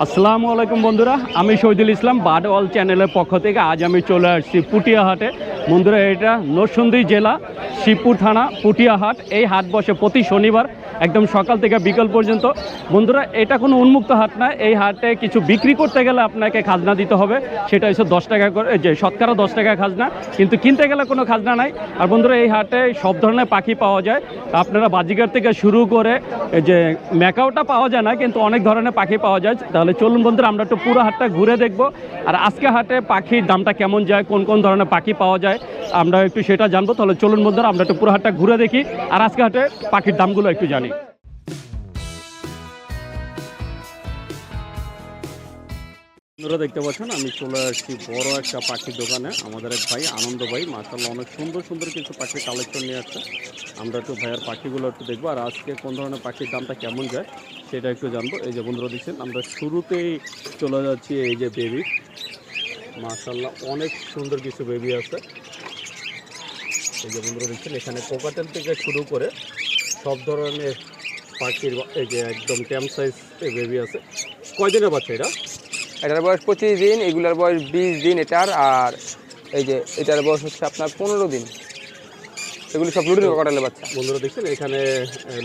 আসসালামু আলাইকুম বন্ধুরা, আমি শহীদুল ইসলাম অল চ্যানেলের পক্ষ থেকে আজ আমি চলে আসছি পুটিয়াহাটে। বন্ধুরা, এটা নরসিংদী জেলা, শিবপুর থানা, পুটিয়াহাট। এই হাট বসে প্রতি শনিবার, একদম সকাল থেকে বিকাল পর্যন্ত। বন্ধুরা, এটা কোনো উন্মুক্ত হাট না, এই হাটে কিছু বিক্রি করতে গেলে আপনাকে খাজনা দিতে হবে। সেটা হচ্ছে দশ টাকা করে যে শতকরা দশ টাকা খাজনা, কিন্তু কিনতে গেলে কোনো খাজনা নাই। আর বন্ধুরা, এই হাটে সব ধরনের পাখি পাওয়া যায়। আপনারা বাজিকার থেকে শুরু করে যে ম্যাকাওটা পাওয়া যায় না, কিন্তু অনেক ধরনের পাখি পাওয়া যায়। তাহলে চলুন বন্ধুরা, আমরা একটু পুরো হাটটা ঘুরে দেখব। আর আজকে হাটে পাখির দামটা কেমন যায়, কোন কোন ধরনের পাখি পাওয়া যায়, আমরা একটু সেটা জানব। তাহলে চলুন বন্ধুরা, আমরা একটু পুরো হাটটা ঘুরে দেখি। আর আজকে হাটে পাখির দামগুলো একটু জানি। দেখতে পাচ্ছেন, আমি চলে আসছি বড় একটা পাখির দোকানে। আমাদের এক ভাই, আনন্দ ভাই মাসাল্লাহ অনেক সুন্দর সুন্দর কিছু পাখির কালেকশন নিয়ে আসছে। আমরা একটু ভাইয়ের পাখিগুলো একটু দেখব, আর আজকে কোন ধরনের পাখির দামটা কেমন যায়। সেটা একটু জানব। এই যে বন্ধুরা দিচ্ছেন আমরা শুরুতেই চলে যাচ্ছি এই যে বেবি মাসাল্লাহ অনেক সুন্দর কিছু বেবি আছে। এই যে বন্ধুরা দেখছেন, এখানে কোকাটেল থেকে শুরু করে সব ধরনের পাখির এই যে একদম ট্যাম সাইজ বেবি আছে। কয়দিনের বাচ্চা এটা? এটার বয়স পঁচিশ দিন, এগুলার বয়স বিশ দিন এটার, আর এই যে এটার বয়স হচ্ছে আপনার পনেরো দিন। এগুলি সব লুডিং কটালে বাচ্চা। বন্ধুরা দেখছেন এখানে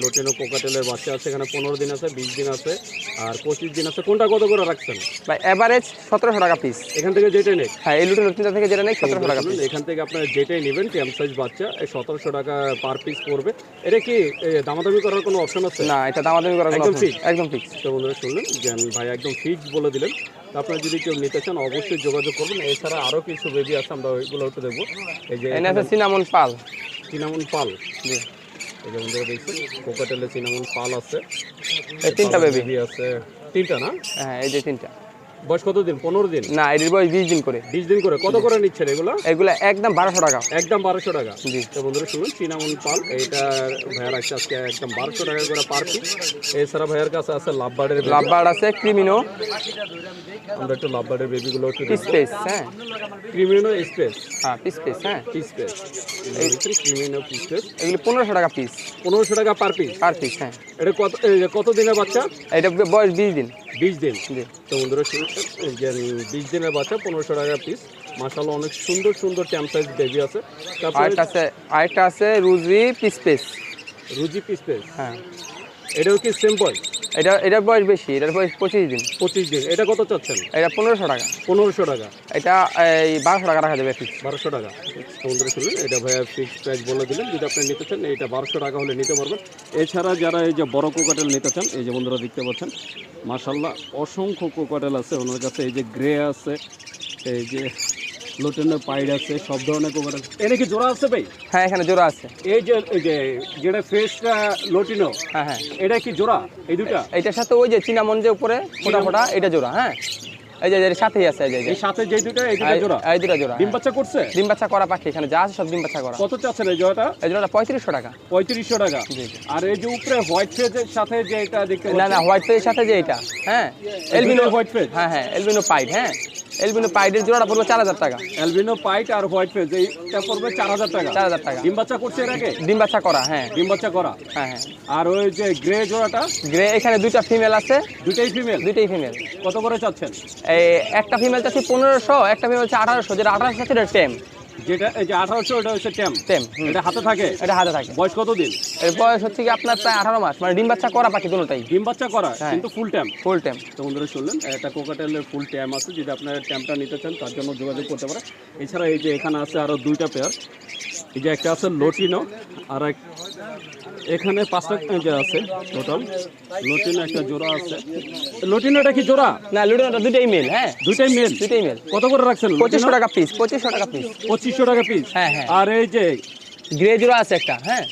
লোটেনো কোকাটেলের বাচ্চা আছে এখানে পনেরো দিন আছে বিশ দিন আছে আর পঁচিশ দিন আছে। কোনটা কত করে রাখছেন? বা অ্যাভারেজ সতেরোশো টাকা পিস এখান থেকে যেটাই নেই হ্যাঁ এই লুটিন তিনটা থেকে যেটা নেই সতেরোশো টাকা পিস এখান থেকে আপনার যেটাই নেবেন ট্যাম সাইজ বাচ্চা এই সতেরোশো টাকা পার পিস পড়বে। এটা কি দামাদামি করার কোনো অপশন আছে? না এটা দামাদামি করার একদম? নেই। একদম ফিক্স তো বন্ধুরা শুনলেন যে ভাই একদম ফিক্স বলে দিলেন। আপনারা যদি কেউ নিতে চান অবশ্যই যোগাযোগ করবেন। এছাড়া আরও কিছু বেবি আছে আমরা ওইগুলো একটু দেখব। এই যে সিনামন পাল। চিনামন পাল। জি। এই যে বন্ধুরা দেখছেন কোকাটেলে চিনামন পাল আছে। এই তিনটা বেবি আছে। তিনটা না? হ্যাঁ এই যে তিনটা। বয়স কত দিন? পনেরো দিন? না এটির বয়স বিশ দিন করে। বিশ দিন করে। কত করে নিচ্ছেন এগুলো? এগুলা একদম বারোশো টাকা। একদম বারোশো টাকা। জি। তো বন্ধুরা শুনুন চিনামন পাল এইটা ভাইয়ার আছে আজকে একদম বারোশো টাকা করে পার পিস। এছাড়া ভাইয়ার কাছে আছে লাভবার্ডের। লাভবার্ড আছে ক্রিমিনো। আমরা একটু লাভবার্ডের বেবিগুলো একটু স্পেস হ্যাঁ। ক্রিমিনো স্পেস? হ্যাঁ স্পেস হ্যাঁ। স্পেস। ক্রিমিনো স্পেস। এগুলি পনেরোশো টাকা পিস। পনেরোশো টাকা পার পিস? পার পিস হ্যাঁ। এটা কত কত দিনের বাচ্চা? এটা বয়স বিশ দিন। বিশ দিন। তো বন্ধুরা বিশ দিনের বাচ্চা পনেরোশো টাকা পিস মাসাল্লাহ অনেক সুন্দর সুন্দর ট্যাম সাইজ বেবি আছে। আরেকটা আছে আরেকটা আছে রুজি পিস পিস রুজি পিস পিস হ্যাঁ। এটাও কি সেম বয় এটা এটার বয়স বেশি এটার বয়স পঁচিশ দিন। পঁচিশ দিন। এটা কত চাচ্ছেন? এটা পনেরোশো টাকা। পনেরোশো টাকা। এটা এই বারোশো টাকা রাখা যাবে ফিক্স বারোশো টাকা। বন্ধুরা শুনুন এটা ভাইয়া ফিক্স প্রাইস বলে দিলেন যদি আপনি নিতে চান এটা বারোশো টাকা হলে নিতে পারবেন। এছাড়া যারা এই যে বড় কোকাটেল নিতে চান এই যে বন্ধুরা দেখতে পাচ্ছেন মাসাল্লাহ অসংখ্য কোকাটেল আছে। ওনার কাছে এই যে গ্রে আছে এই যে লোটেনের পাইড আছে সব ধরনের কোকাটেল এটা কি জোড়া আছে ভাই? হ্যাঁ এখানে জোড়া আছে। এই যে এই যে যেটা ফেসটা লোটিনো হ্যাঁ হ্যাঁ। এটা কি জোড়া এই দুটা এইটার সাথে ওই যে চিনামন যে উপরে ফোটা ফোটা এটা জোড়া হ্যাঁ। এই যে সাথেই আছে এই যে, এই সাথে যে দুটা এই দুটা জোড়া? এই দুটা জোড়া ডিম হ্যাঁ। বাচ্চা করছে? ডিম বাচ্চা করা পাখি এখানে যা আছে সব ডিম বাচ্চা করা। কত চাচ্ছেন এই জোড়াটা? এই জোড়াটা পঁয়ত্রিশশো টাকা। পঁয়ত্রিশশো টাকা। জি জি। আর এই যে উপরে হোয়াইট ফেজের সাথে যে এটা দেখতে না না হোয়াইট ফেজের সাথে যে এটা হ্যাঁ। এলবিনো হোয়াইট ফেজ হ্যাঁ হ্যাঁ এলবিনো পাইড হ্যাঁ। এলবিনো পাইডের জোড়াটা পড়বে চার হাজার টাকা। এলবিনো পাইট আর হোয়াইট ফেস এইটা পড়বে চার হাজার টাকা। চার হাজার টাকা। ডিম বাচ্চা করছে এর আগে? ডিম বাচ্চা করা হ্যাঁ। ডিম বাচ্চা করা। হ্যাঁ হ্যাঁ। আর ওই যে গ্রে জোড়াটা? গ্রে এখানে দুইটা ফিমেল আছে। দুইটাই ফিমেল দুইটাই ফিমেল কত করে চাচ্ছেন? এই একটা ফিমেল চাচ্ছি পনেরোশো একটা ফিমেল হচ্ছে আঠারোশো যেটা আঠারোশো আছে এটা টেম যেটা এই যে আঠারোশো হচ্ছে ট্যাম টেম এটা হাতে থাকে? এটা হাতে থাকে। বয়স কত দিন এর বয়স হচ্ছে কি আপনার প্রায় আঠারো মাস। মানে ডিম বাচ্চা করা পাখি দুটোটাই ডিম বাচ্চা করা হ্যাঁ। কিন্তু ফুল ট্যাম ফুল টেম। তো বন্ধুরা শুনলেন একটা কোকাটেলের ফুল ট্যাম আছে যদি আপনার ট্যামটা নিতে চান তার জন্য যোগাযোগ করতে পারেন। এছাড়া এই যে এখানে আছে আরও দুইটা পেয়ার এই যে একটা আছে লটিনো আর এক এখানে পাঁচটা যে আছে টোটাল লোটিনো একটা জোড়া আছে। লোটিনো এটা কি জোড়া? না লুডোটা দুটাই মেল হ্যাঁ? দুটোই মেল দুটোই মেল কত করে রাখছেন পঁচিশশো টাকা পিস পঁচিশশো টাকা পিস পঁচিশশো টাকা পিস হ্যাঁ হ্যাঁ। আর এই যে গ্রে জোড়া আছে একটা হ্যাঁ?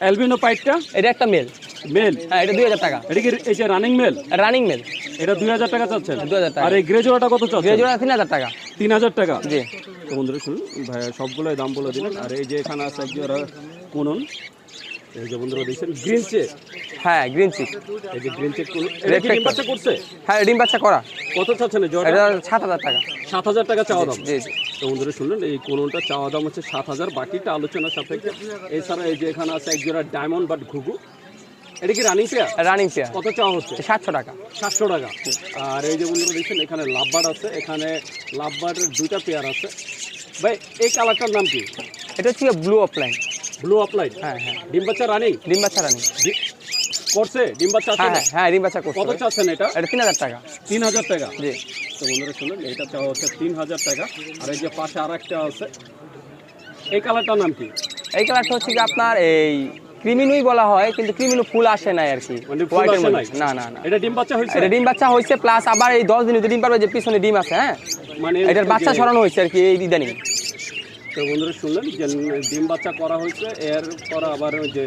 অ্যালবিনো পাইপটা এটা একটা মেল মেল হ্যাঁ এটা দুই হাজার টাকা। এটা কি এই যে রানিং মেল রানিং মেল এটা দুই হাজার টাকা চাচ্ছেন? দুই হাজার টাকা। আর এই গ্রেজোড়াটা কত গ্রে চাচ্ছেন? জোড়া তিন হাজার টাকা। তিন হাজার টাকা? জি। তো বন্ধুরা শুনুন ভাইয়া সবগুলোই দাম বলে দিলেন। আর এই যে এখানে আছে এক জোড়া কোনন? এই যে বন্ধুরা দেখছেন গ্রিন চেক হ্যাঁ গ্রিন চিক এই যে গ্রিন চেক এটা কি ডিম বাচ্চা করছে? হ্যাঁ ডিম বাচ্চা করা। কত চাচ্ছেন জোড়াটা? এটা সাত হাজার টাকা। সাত হাজার টাকা চাওয়া দাম। জি জি তো বন্ধুরা শুনলেন এই কোনটা চাওয়া দাম হচ্ছে সাত হাজার বাকিটা আলোচনা সাপেক্ষে। এছাড়া এই যে এখানে আছে এক জোড়া ডায়মন্ড বাট ঘুঘু। এটা কি রানিং পেয়ার রানিং পেয়ার কত চাওয়া হচ্ছে? সাতশো টাকা। সাতশো টাকা। আর এই যে বন্ধুরা দেখছেন এখানে লাভবার আছে এখানে লাভবারের দুইটা পেয়ার আছে। ভাই এই কালারটার নাম কি? এটা হচ্ছে ব্লু অফলাইন ব্লু আপলাইট হ্যাঁ হ্যাঁ। ডিম বাচ্চা রানিং ডিম বাচ্চা রানিং করছে? ডিম বাচ্চা আছে হ্যাঁ হ্যাঁ হ্যাঁ ডিম বাচ্চা করছে। কত চাচ্ছেন এটা? এটা তিন হাজার টাকা। তিন হাজার টাকা? জি। তো বন্ধুরা শুনুন এটা চাওয়া হচ্ছে তিন হাজার টাকা। আর এই যে পাশে আর একটা আছে। এই কালারটার নাম কি? এই কালারটা হচ্ছে কি আপনার এই ক্রিমিনুই বলা হয় কিন্তু ক্রিমিনু ফুল আসে নাই আর কি। মানে মধ্যে। না না না। এটা ডিম বাচ্চা হয়েছে? এটা ডিম বাচ্চা হয়েছে প্লাস আবার এই দশ দিন ডিম পারবে যে পিছনে ডিম আছে হ্যাঁ? মানে এটার বাচ্চা সরানো হয়েছে আর কি এই ইদানিং। তো বন্ধুরা শুনলেন যে ডিম বাচ্চা করা হয়েছে এর পর আবার ওই যে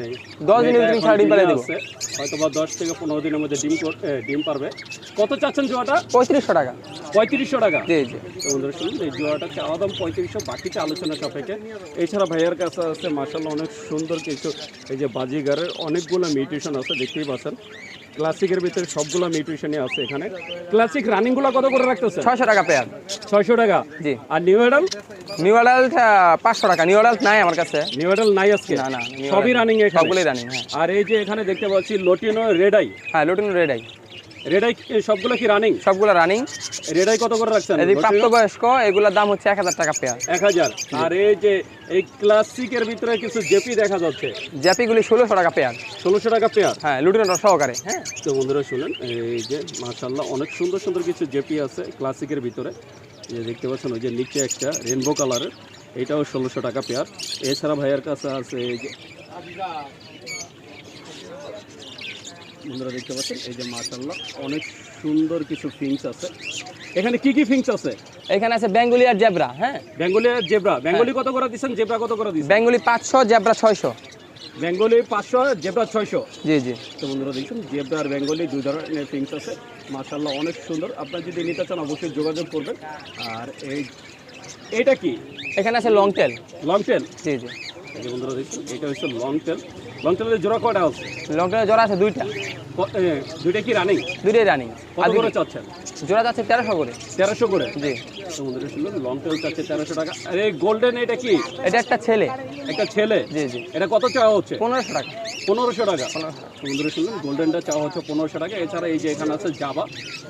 দশ দিনের ছাড়া ডিম পাড়ে ডিমে হয়তো বা দশ থেকে পনেরো দিনের মধ্যে ডিম ডিম পারবে। কত চাচ্ছেন জোয়াটা? পঁয়ত্রিশশো টাকা। পঁয়ত্রিশশো টাকা। জি জি। তো বন্ধুরা শুনুন এই জোয়াটা চাওয়া দাম পঁয়ত্রিশশো বাকিটা আলোচনা সাপেক্ষে। এছাড়া ভাইয়ার কাছে আছে মার্শাল্লাহ অনেক সুন্দর কিছু এই যে বাজিগারের অনেকগুলো মিউটেশন আছে দেখতেই পাচ্ছেন। ক্লাসিকের ভিতরে সবগুলো নিউট্রিশনই আছে এখানে। ক্লাসিক রানিংগুলো কত করে রাখতেছে ছয়শো টাকা পেয়ার। ছয়শো টাকা? জি। আর নিউ অ্যাডাল নিউ অ্যাডাল্ট পাঁচশো টাকা। নিউ অ্যাডাল্ট নাই আমার কাছে। নিউ অ্যাডাল নাই আজকে? না না সবই রানিং সবগুলোই রানিং হ্যাঁ। আর এই যে এখানে দেখতে পাচ্ছি লটিনো রেডাই হ্যাঁ red red eye red eye সবগুলো কি রানিং সবগুলো রানিং রেডাই কত করে রাখছেন? যদি প্রাপ্তবয়স্ক এগুলোর দাম হচ্ছে এক হাজার টাকা পেয়ার। এক হাজার। আর এই যে এই ক্লাসিকের ভিতরে কিছু জেপি দেখা যাচ্ছে? ষোলোশো টাকা পেয়ার। ষোলোশো টাকা পেয়ার? হ্যাঁ লুটিনটা সহকারে। হ্যাঁ তো বন্ধুরা শুনলেন এই যে মাশাল্লাহ অনেক সুন্দর সুন্দর কিছু জেপি আছে ক্লাসিকের ভিতরে। যে দেখতে পাচ্ছেন ওই যে নিচে একটা রেনবো কালারের এটাও ষোলোশো টাকা পেয়ার। এছাড়া ভাইয়ের কাছে আছে এই যে বন্ধুরা দেখতে পাচ্ছেন এই যে মাশাল্লাহ অনেক সুন্দর কিছু ফিংস আছে। এখানে কি কি ফিংস আছে? এখানে আছে বেঙ্গুলি আর জেব্রা হ্যাঁ? বেঙ্গলি আর জেব্রা বেঙ্গলি কত করে দিচ্ছেন? জেব্রা কত করে দিচ্ছেন? বেঙ্গুলি পাঁচশো জেব্রা ছয়শো। বেঙ্গলি পাঁচশো জেব্রা ছয়শো। জি জি। তো বন্ধুরা দেখুন জেব্রা আর বেঙ্গলি দুই ধরনের ফিংস আছে। মাশাল্লাহ অনেক সুন্দর। আপনার যদি নিতে চান অবশ্যই যোগাযোগ করবেন। আর এই এটা কি? এখানে আছে লং টেল লং টেল জি জি বন্ধুরা দেখুন এটা হচ্ছে লং টেল লং টেলের জোড়া কয়টা আছে? লং টেলের জোড়া আছে দুইটা। দুইটা কি রানিং দুইটাই রানিং কত করে চাচ্ছেন? জোড়া যাচ্ছে তেরোশো করে। তেরোশো করে? জি। শুনলেন লং টেল চাচ্ছে তেরোশো টাকা। আর এই গোল্ডেন এটা কি? এটা একটা ছেলে। একটা ছেলে? জি জি। এটা কত চাওয়া হচ্ছে? পনেরোশো টাকা। পনেরোশো টাকা। বন্ধুরা শুনলেন গোল্ডেনটা চাওয়া হচ্ছে পনেরোশো টাকা। এছাড়া এই যে এখানে আছে জাবা।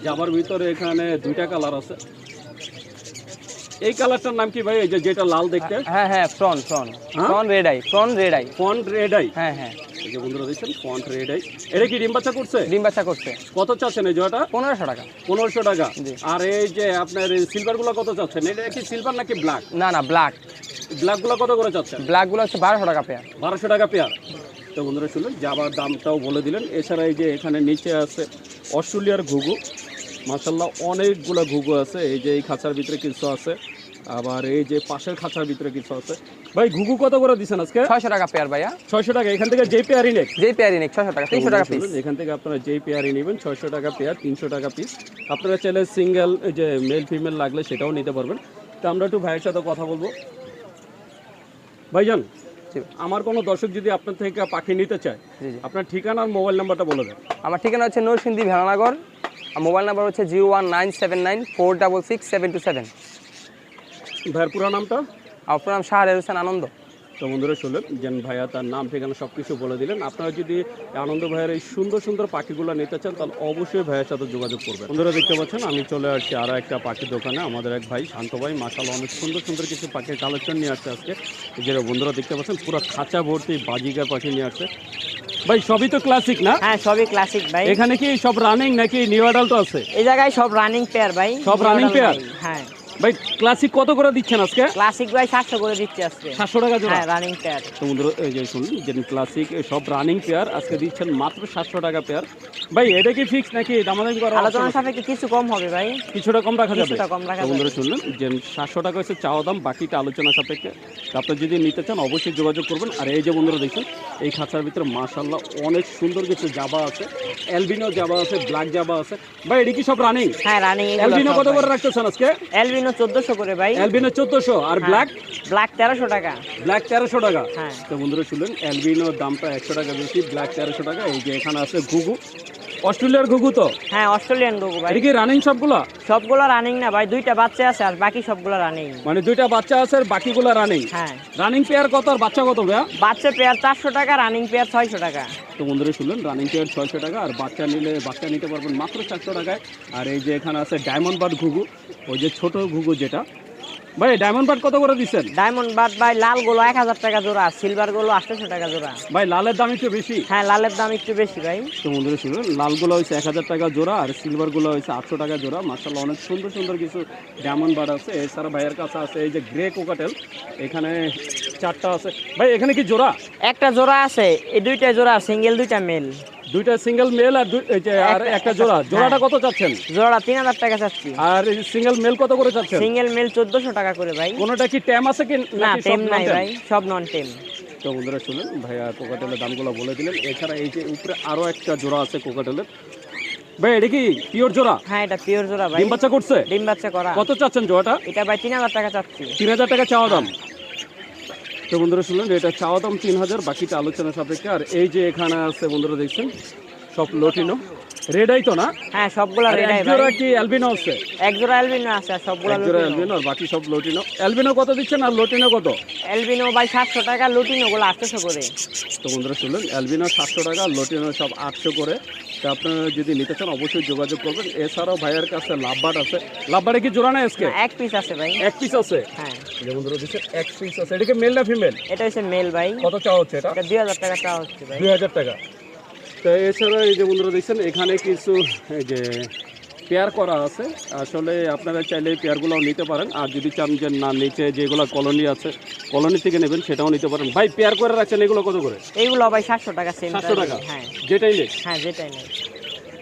জাবার ভিতরে এখানে দুইটা কালার আছে। এই কালারটার নাম কি ভাই? এই যে যেটা লাল দেখতে? হ্যাঁ হ্যাঁ ফ্রন ফ্রন। হ্যাঁ? ফ্রন রেড আই ফ্রন রেড আই ফন্ট রেড আই হ্যাঁ হ্যাঁ। এই যে বন্ধুরা দেখছেন ফন্ট রেড আই এটা কি ডিম বাচ্চা করছে? ডিম বাচ্চা করছে। কত চাচ্ছেন এই জোড়াটা পনেরোশো টাকা। পনেরোশো টাকা। আর এই যে আপনার সিলভারগুলো কত চাচ্ছেন? এটা কি সিলভার নাকি ব্ল্যাক না না ব্ল্যাক ব্ল্যাকগুলো কত করে চাচ্ছেন? ব্ল্যাকগুলো হচ্ছে বারোশো টাকা পেয়ার বারোশো টাকা পেয়ার তো বন্ধুরা শুনলেন যাবার দামটাও বলে দিলেন। এছাড়া এই যে এখানে নিচে আছে অস্ট্রেলিয়ার ঘুঘু। মাসাল্লাহ অনেকগুলো ঘুঘু আছে এই যে এই খাঁচার ভিতরে কিছু আছে আবার এই যে পাশের খাঁচার ভিতরে কিছু আছে। ভাই ঘুঘু কত করে দিচ্ছেন আজকে? ছয়শো টাকা পেয়ার ভাইয়া। ছয়শো টাকা এখান থেকে যেই পেয়ারই নেক। যেই পেয়ারই নিক ছয়শো টাকা তিনশো টাকা পিস এখান থেকে আপনারা যেই পেয়ারই নেবেন ছয়শো টাকা পেয়ার তিনশো টাকা পিস আপনারা চাইলে সিঙ্গেল যে মেল ফিমেল লাগলে সেটাও নিতে পারবেন। তো আমরা একটু ভাইয়ের সাথে কথা বলব। ভাইজান। আমার কোনো দর্শক যদি আপনার থেকে পাখি নিতে চায় আপনার ঠিকানা আর মোবাইল নাম্বারটা বলে দেন। আমার ঠিকানা হচ্ছে নরসিংদী ভেড়ানগর আর মোবাইল নাম্বার হচ্ছে zero one nine seven nine four double six seven two seven. ভাইয়ের পুরো নামটা? আপনার নাম শাহরের হোসেন আনন্দ। তো বন্ধুরা শুনলেন যেন ভাইয়া তার নাম ঠিকানা সব কিছু বলে দিলেন। আপনারা যদি আনন্দ ভাইয়ের এই সুন্দর সুন্দর পাখিগুলো নিতে চান তাহলে অবশ্যই ভাইয়ের সাথে যোগাযোগ করবেন। বন্ধুরা দেখতে পাচ্ছেন আমি চলে আসছি আরও একটা পাখির দোকানে। আমাদের এক ভাই শান্ত ভাই মাসাল অনেক সুন্দর সুন্দর কিছু পাখির কালেকশন নিয়ে আসছে আজকে। যেটা বন্ধুরা দেখতে পাচ্ছেন পুরো খাঁচা ভর্তি বাজিকা পাখি নিয়ে আসছে। ভাই সবই তো ক্লাসিক না? হ্যাঁ সবই ক্লাসিক ভাই। এখানে কি সব রানিং নাকি নিউ অ্যাডাল্ট আছে? এই জায়গায় সব রানিং পেয়ার ভাই সব রানিং পেয়ার হ্যাঁ। ভাই ক্লাসিক কত করে দিচ্ছেন আজকে? ক্লাসিক ভাই সাতশো করে দিচ্ছি আজকে। সাতশো টাকা জোড়া? হ্যাঁ রানিং পেয়ার বন্ধুরা এই যে শুনুন যে ক্লাসিক সব রানিং পেয়ার আজকে দিচ্ছেন মাত্র সাতশো টাকা পেয়ার ভাই এটা কি ফিক্স নাকি? দামাদামি করা আলোচনার আছে? সাপেক্ষে কিছু কম হবে ভাই। কিছুটা কম রাখা যাবে? কিছুটা কম রাখা যাবে। বন্ধুরা যে সাতশো টাকা হচ্ছে চাওয়া দাম বাকিটা আলোচনা সাপেক্ষে। আপনি যদি নিতে চান অবশ্যই যোগাযোগ করবেন। আর এই যে বন্ধুরা দেখছেন এই খাঁচার ভিতরে মাশাল্লাহ অনেক সুন্দর কিছু জাবা আছে। অ্যালবিনো জাবা আছে ব্ল্যাক জাবা আছে। ভাই এটি কি সব রানিং হ্যাঁ রানিং অ্যালবিনো কত করে রাখতেছেন আজকে? এলবিনো চোদ্দশো করে ভাই। অ্যালবিনো 1400 আর ব্ল্যাক ব্ল্যাক তেরোশো টাকা। ব্ল্যাক তেরোশো টাকা। হ্যাঁ। তো বন্ধুরা শুনলেন অ্যালবিনোর দামটা একশো টাকা বেশি ব্ল্যাক তেরোশো টাকা। এই যে এখানে আছে ঘুঘু। অস্ট্রেলিয়ার ঘুঘু তো? হ্যাঁ অস্ট্রেলিয়ান গরু ভাই। এটা কি রানিং সবগুলো? সবগুলো রানিং না ভাই দুইটা বাচ্চা আছে আর বাকি সবগুলো রানিং মানে দুইটা বাচ্চা আছে আর বাকিগুলো রানিং হ্যাঁ। রানিং পেয়ার কত আর বাচ্চা কত ভাইয়া? বাচ্চা পেয়ার চারশো টাকা রানিং পেয়ার ছয়শো টাকা। তো বন্ধুরা শুনলেন রানিং পেয়ার ছয়শো টাকা আর বাচ্চা নিলে বাচ্চা নিতে পারবেন মাত্র চারশো টাকায়। আর এই যে এখানে আছে ডায়মন্ড বার্ড ঘুঘু ওই যে ছোট ঘুঘু যেটা ভাই ডায়মন্ড বার্ড কত করে দিচ্ছেন? ডায়মন্ড বাদ ভাই লালগুলো এক হাজার টাকা জোড়া সিলভারগুলো আটশোশো টাকা জোড়া। ভাই লালের দাম একটু বেশি? হ্যাঁ লালের দাম একটু বেশি ভাই। তো বন্ধুরা শুনুন লালগুলো এক হাজার টাকা জোড়া আর সিলভারগুলো হয়েছে আটশো টাকা জোড়া। মার্শাল্লাহ অনেক সুন্দর সুন্দর কিছু ডায়মন্ড বার্ড আছে। এছাড়া ভাইয়ের কাছে আছে এই যে গ্রে কোকাটেল এখানে চারটা আছে। ভাই এখানে কি জোড়া? একটা জোড়া আছে এই দুইটা জোড়া সিঙ্গেল দুইটা মেল দুইটা সিঙ্গেল মেল আর আর একটা- জোড়া। জোড়াটা কত চাচ্ছেন? জোড়া তিন হাজার টাকা চাচ্ছি। আর সিঙ্গেল মেল কত করে চাচ্ছেন? সিঙ্গেল মেল চোদ্দশো টাকা করে ভাই। কোনোটা কি ট্যাম আছে কি না টেম নাই ভাই সব নন টেম তো বন্ধুরা শুনুন ভাইয়া কোকাটেলের দামগুলো বলে দিলেন। এছাড়া এই যে উপরে আরও একটা জোড়া আছে কোকাটেলের ভাই এটা কি পিওর জোড়া? হ্যাঁ এটা পিওর জোড়া ভাই। ডিম বাচ্চা করছে? ডিম বাচ্চা করা। কত চাচ্ছেন জোড়াটা? এটা ভাই তিন হাজার টাকা চাচ্ছি। তিন হাজার টাকা চাওয়া দাম। তো বন্ধুরা শুনলেন এটা চাওয়া দাম তিন হাজার, বাকিটা আলোচনা সাপেক্ষে। আর এই যে এখানে আছে বন্ধুরা দেখছেন, সব লটিনো। রেড আই তো না? হ্যাঁ সবগুলা আর রেড এক জোড়া কি অ্যালবিনো আছে? এক জোড়া অ্যালবিনো আছে আর সবগুলা এক জোড়া অ্যালবিনো আর বাকি সব লটিনো অ্যালবিনো কত দিচ্ছেন আর লটিনো কত? অ্যালবিনো ভাই সাতশো টাকা লুটিনো গুলো আটশোশো করে। তো বন্ধুরা শুনলেন অ্যালবিনো সাতশো টাকা লটিনো সব আটশো করে। তো আপনারা যদি নিতে চান অবশ্যই যোগাযোগ করবেন। এছাড়াও ভাইয়ের কাছে লাভবাট আছে। লাভবাটে কি জোড়া নেই আজকে? এক পিস আছে ভাই। এক পিস আছে? হ্যাঁ। যে বন্ধুরা দিচ্ছে এক পিস আছে। এটা কি মেল না ফিমেল এটা হচ্ছে মেল ভাই। কত চাওয়া হচ্ছে এটা? এটা দুই হাজার টাকা চাওয়া হচ্ছে ভাই। দুই হাজার টাকা। তো এছাড়া এই যে বন্ধুরা দেখছেন এখানে কিছু এই যে পেয়ার করা আছে। আসলে আপনারা চাইলে এই পেয়ারগুলোও নিতে পারেন। আর যদি চান যে না নিচে যেগুলো কলোনি আছে কলোনি থেকে নেবেন সেটাও নিতে পারেন। ভাই পেয়ার করে রাখছেন এগুলো কত করে? এইগুলো ভাই সাতশো টাকা সাতশো টাকা? হ্যাঁ। যেটাই নেই? হ্যাঁ যেটাই নেই।